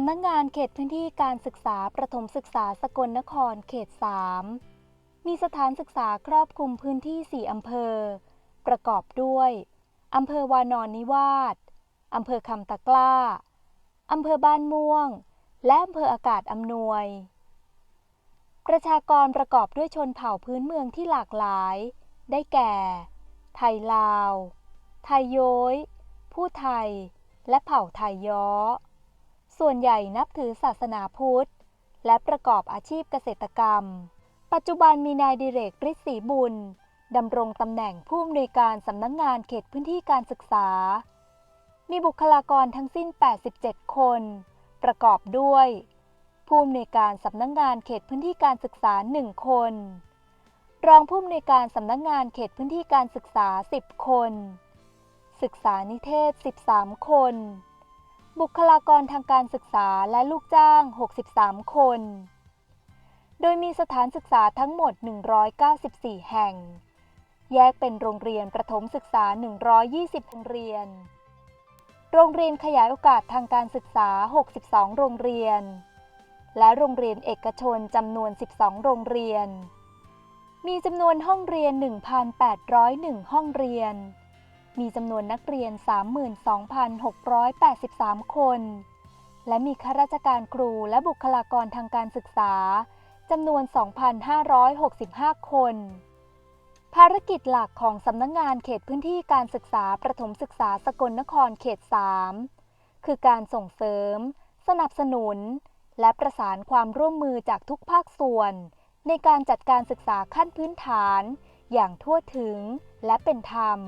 ำนักงานเขตพื้นที่การศึกษาประถมศึกษาสกลนครเขต 3 มีสถานศึกษาครอบคลุมพื้นที่ 4 อำเภอ ประกอบด้วยอำเภอวานอนนิวาสอำเภอคำตะกล้าอำเภอบ้านม่วง และอำเภออากาศอำนวย ประชากรประกอบด้วยชนเผ่าพื้นเมืองที่หลากหลาย ได้แก่ ไทยลาว ไทยโย้ย ผู้ไทย และเผ่าไทยย้อ ส่วนใหญ่นับถือศาสนาพุทธ และประกอบอาชีพเกษตรกรรม ปัจจุบันมีนายดิเรกฤทธิ์ศรีบุญดำรงตำแหน่งผู้อำนวยการสำนักงงานเขตพื้นที่การศึกษา มีบุคลากรทั้งสิ้น 87 คน ประกอบด้วย ผู้อำนวยการสำนักงงานเขตพื้นที่การศึกษา 1 คน รองผู้อำนวยการสำนักงงานเขตพื้นที่การศึกษา 10 คน ศึกษานิเทศ 13 คน บุคลากรทางการศึกษาและลูกจ้าง 63 คน โดยมีสถานศึกษาทั้งหมด 194 แห่ง แยกเป็นโรงเรียนประถมศึกษา 120 โรงเรียน โรงเรียนขยายโอกาสทางการศึกษา 62 โรงเรียน และโรงเรียนเอกชนจำนวน 12 โรงเรียน มีจำนวนห้องเรียน 1,801 ห้องเรียน มีจำนวนนักเรียน 32,683 คน และมีข้าราชการครูและบุคลากรทางการศึกษาจำนวน 2,565 คน ภารกิจหลักของสำนักงงานเขตพื้นที่การศึกษาประถมศึกษาสกลนครเขต 3 คือการส่งเสริม สนับสนุน และประสานความร่วมมือจากทุกภาคส่วน ในการจัดการศึกษาขั้นพื้นฐาน อย่างทั่วถึงและเป็นธรรม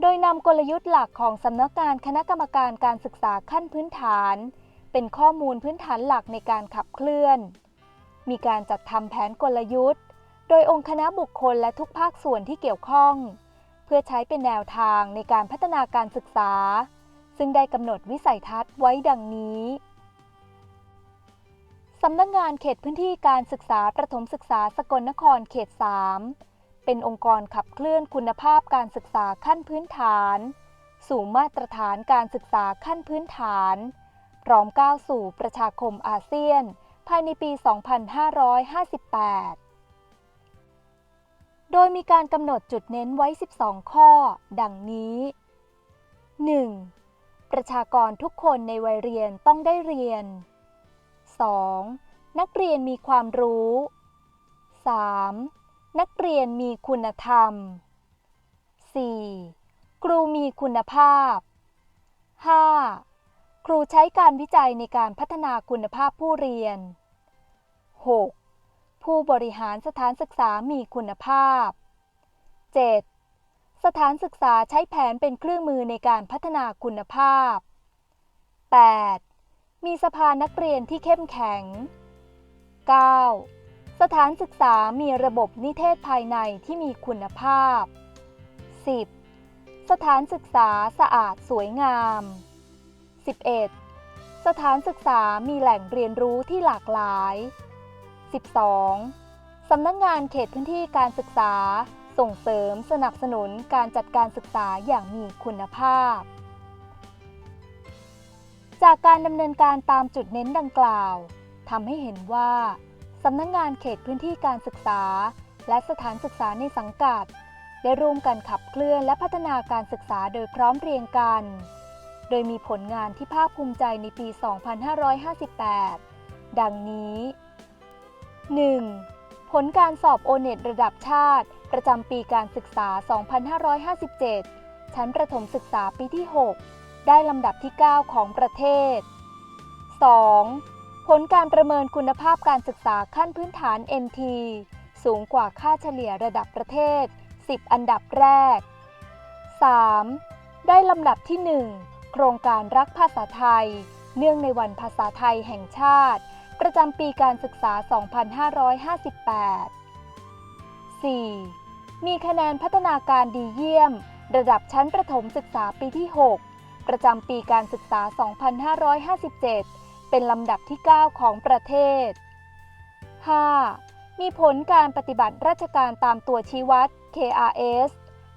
โดยนำกลยุทธ์หลักของสำนักงานคณะกรรมการการศึกษาขั้นพื้นฐาน เป็นข้อมูลพื้นฐานหลักในการขับเคลื่อน มีการจัดทำแผนกลยุทธ์ โดยองค์คณะบุคคลและทุกภาคส่วนที่เกี่ยวข้อง เพื่อใช้เป็นแนวทางในการพัฒนาการศึกษา ซึ่งได้กำหนดวิสัยทัศน์ไว้ดังนี้สำนักงานเขตพื้นที่การศึกษาประถมศึกษาสกลนครเขต 3 เป็นองค์กรขับเคลื่อนคุณภาพการศึกษาขั้นพื้นฐาน สู่มาตรฐานการศึกษาขั้นพื้นฐาน พร้อมก้าวสู่ประชาคมอาเซียน ภายในปี 2558โดยมีการกำหนดจุดเน้นไว้ 12 ข้อ ดังนี้ 1. ประชากรทุกคนในวัยเรียนต้องได้เรียน 2. นักเรียนมีความรู้ 3. นักเรียนมีคุณธรรม 4. ครูมีคุณภาพ 5. ครูใช้การวิจัยในการพัฒนาคุณภาพผู้เรียน 6. ผู้บริหารสถานศึกษามีคุณภาพ 7. สถานศึกษาใช้แผนเป็นเครื่องมือในการพัฒนาคุณภาพ 8. มีสภานักเรียนที่เข้มแข็ง 9. สถานศึกษามีระบบนิเทศภายในที่มีคุณภาพ 10. สถานศึกษาสะอาดสวยงาม 11. สถานศึกษามีแหล่งเรียนรู้ที่หลากหลาย 12. สำนักงงานเขตพื้นที่การศึกษา ส่งเสริมสนับสนุนการจัดการศึกษาอย่างมีคุณภาพ จากการดำเนินการตามจุดเน้นดังกล่าวทำให้เห็นว่า สำนักงงานเขตพื้นที่การศึกษา และสถานศึกษาในสังกัด ได้ร่วมกันขับเคลื่อนและพัฒนาการศึกษาโดยพร้อมเรียงกัน โดยมีผลงานที่ภาคภูมิใจในปี 2558 ดังนี้ 1. ผลการสอบโอเน็ตระดับชาติ ประจำปีการศึกษา 2557 ชั้นประถมศึกษาปีที่ 6 ได้ลำดับที่ 9 ของประเทศ 2. ผลการประเมินคุณภาพการศึกษาขั้นพื้นฐาน NT สูงกว่าค่าเฉลี่ยระดับประเทศ 10 อันดับแรก 3. ได้ลำดับที่ 1 โครงการรักภาษาไทย เนื่องในวันภาษาไทยแห่งชาติ ประจำปีการศึกษา 2558 4. มีคะแนนพัฒนาการดีเยี่ยม ระดับชั้นประถมศึกษาปีที่ 6 ประจำปีการศึกษา 2557 เป็นลำดับที่ 9 ของประเทศ 5. มีผลการปฏิบัติราชการตามตัวชี้วัด KRS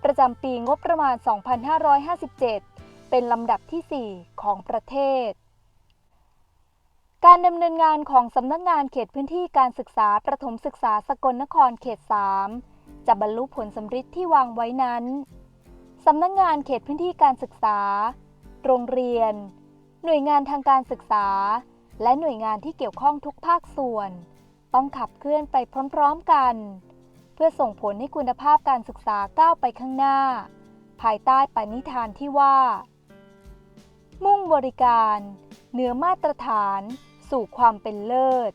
ประจำปีงบประมาณ 2557 เป็นลำดับที่ 4 ของประเทศ การดำเนินงานของสำนักงานเขตพื้นที่การศึกษาประถมศึกษาสกลนครเขต 3 จะบรรลุผลสำฤทธิ์ที่วางไว้นั้น สำนักงานเขตพื้นที่การศึกษา โรงเรียน หน่วยงานทางการศึกษา และหน่วยงานที่เกี่ยวข้องทุกภาคส่วน ต้องขับเคลื่อนไปพร้อมๆกัน เพื่อส่งผลให้คุณภาพการศึกษาก้าวไปข้างหน้า ภายใต้ปณิธานที่ว่า มุ่งบริการ เหนือมาตรฐาน สู่ความเป็นเลิศ